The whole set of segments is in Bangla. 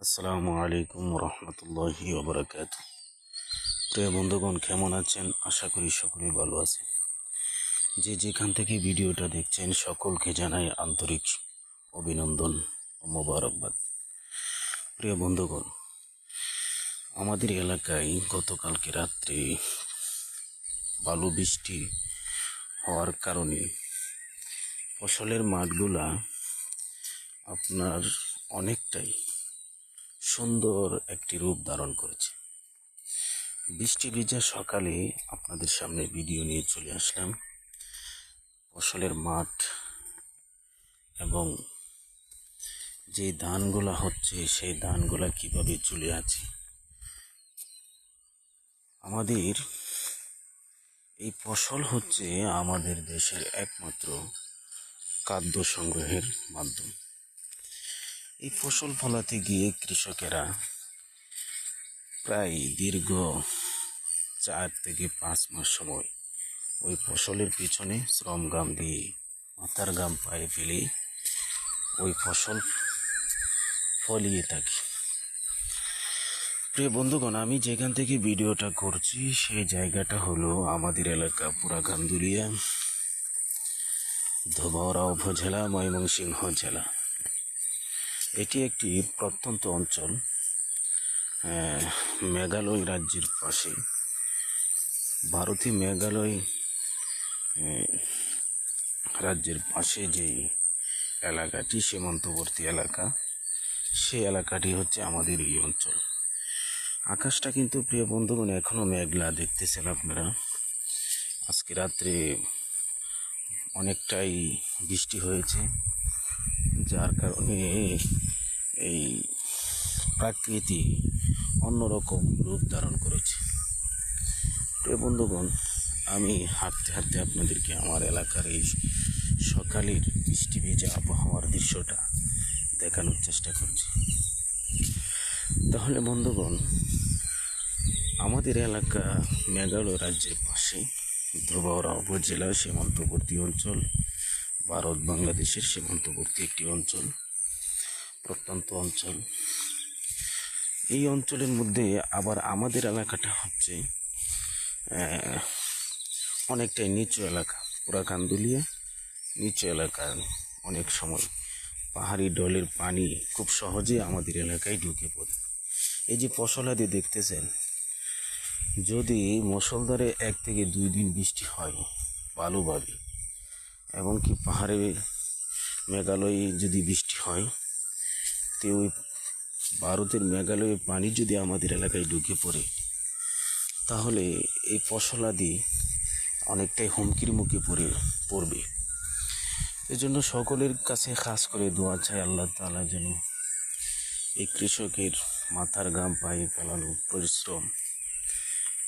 আসসালামু আলাইকুম রহমতুল্লাহি ওবরাকাত। প্রিয় বন্ধুগণ, কেমন আছেন? আশা করি সকলেই ভালো আছেন। যে যেখান থেকে ভিডিওটা দেখছেন, সকলকে জানাই আন্তরিক অভিনন্দন ও মোবারকবাদ। প্রিয় বন্ধুগণ, আমাদের এলাকায় গতকালকে রাত্রে বালু বৃষ্টি হওয়ার কারণে ফসলের মাঠগুলা আপনার অনেকটাই সুন্দর একটি রূপ ধারণ করেছে। বৃষ্টি ভিজা সকালে আপনাদের সামনে ভিডিও নিয়ে চলে আসলাম। ফসলের মাঠ এবং যে ধানগুলা হচ্ছে, সেই ধানগুলা কীভাবে চলে আছে। আমাদের এই ফসল হচ্ছে আমাদের দেশের একমাত্র খাদ্য সংগ্রহের মাধ্যম। এই ফসল ফলাতে গিয়ে কৃষকেরা প্রায় দীর্ঘ চার থেকে পাঁচ মাস সময় ওই ফসলের পিছনে শ্রম গাম দিয়ে, মাথার গাম পায়ে ফেলে ওই ফসল ফলিয়ে থাকে। প্রিয় বন্ধুগণ, আমি যেখান থেকে ভিডিওটা করছি, সেই জায়গাটা হলো আমাদের এলাকা পুরা গান্দুলিয়া ধোবাওড়া উপজেলা, ময়মনসিংহ জেলা। এটি একটি প্রত্যন্ত অঞ্চল মেঘালয় রাজ্যের পাশে। ভারতীয় মেঘালয় রাজ্যের পাশে যে এলাকাটি, সীমান্তবর্তী এলাকা সেই এলাকাটি হচ্ছে আমাদের এই অঞ্চল। আকাশটা কিন্তু প্রিয় বন্ধুগণ এখনও মেঘলা দেখতেছেন আপনারা। আজকে রাত্রে অনেকটাই বৃষ্টি হয়েছে, যার কারণে এই প্রাকৃতি অন্যরকম রূপ ধারণ করেছে। প্রিয় বন্ধুগণ, আমি হাঁটতে হাঁটতে আপনাদেরকে আমার এলাকার এই সকালের বৃষ্টি ভেজা আবহাওয়ার দৃশ্যটা দেখানোর চেষ্টা করছি। তাহলে বন্ধুগণ, আমাদের এলাকা মেঘালয় রাজ্যের পাশে ধ্রুবাওড়া উপজেলা সীমান্তবর্তী অঞ্চল ভারত বাংলাদেশের সীমান্তবর্তী একটি অঞ্চল। প্রত্যন্ত অঞ্চল। এই অঞ্চলের মধ্যে আবার আমাদের এলাকাটা হচ্ছে অনেকটাই নিচু এলাকা। পুরা কান্দুলিয়া নিচু এলাকা অনেক সময় পাহাড়ি ডলের পানি খুব সহজে আমাদের এলাকায় ঢুকে পড়ে। এই যে ফসলাদি দেখতেছেন, যদি মুসলধারে এক থেকে দুই দিন বৃষ্টি হয় ভালোভাবে এবং কি পাহাড়ে মেঘালয়ে যদি বৃষ্টি হয় তো ওই ভারতের মেঘালয়ে পানি যদি আমাদের এলাকায় ঢুকে পড়ে, তাহলে এই ফসলাদি অনেকটাই হুমকির মুখে পড়ে, পড়বে। এজন্য সকলের কাছে খাস করে দোয়া চাই আল্লাহ তাআলা যেন এই কৃষকের মাথার গাম পায়ে ফেলানো পরিশ্রম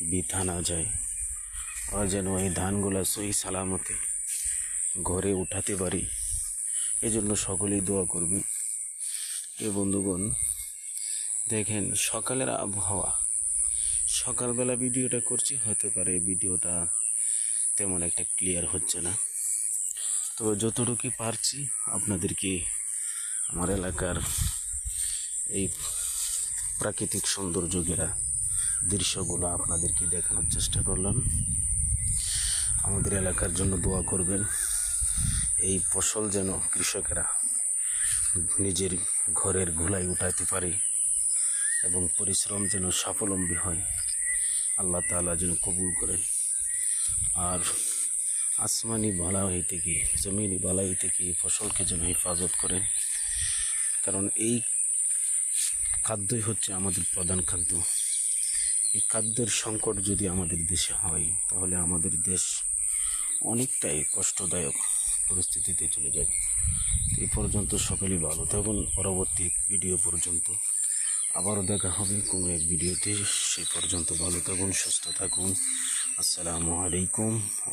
বৃথা না যায় ওরা যেন এই ধানগুলা সহি সালামতে ঘরে উঠাতে পারি। এজন্য সকলেই দোয়া করবে। এ বন্ধুগণ, দেখেন সকালের আবহাওয়া। সকালবেলা ভিডিওটা করছি হতে পারে ভিডিওটা তেমন একটা ক্লিয়ার হচ্ছে না। তো যতটুকু পারছি আপনাদেরকে আমার এলাকার এই প্রাকৃতিক সৌন্দর্য ঘেরা দৃশ্যগুলো আপনাদেরকে দেখানোর চেষ্টা করলাম। আমাদের এলাকার জন্য দোয়া করবেন, এই ফসল যেন কৃষকেরা নিজের ঘরের ঘোলাই উঠাতে পারে এবং পরিশ্রম যেন স্বাবলম্বী হয়, আল্লাহ তাআলা যেন কবুল করেন। আর আসমানি বালাই গিয়ে জমিনি বালাই থেকে গিয়ে ফসলকে যেন হেফাজত করেন। কারণ এই খাদ্যই হচ্ছে আমাদের প্রধান খাদ্য। এই খাদ্যের সংকট যদি আমাদের দেশে হয়, তাহলে আমাদের দেশ অনেকটাই কষ্টদায়ক পরিস্থিতিতে চলে যায়। এই পর্যন্ত সকলেই ভালো থাকুন। পরবর্তী ভিডিও পর্যন্ত আবারও দেখা হবে কোনো এক ভিডিওতে সে পর্যন্ত ভালো থাকুন, সুস্থ থাকুন। আসসালামু আলাইকুম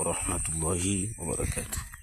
রহমতুল্লাহি ওবরাকাতুহ।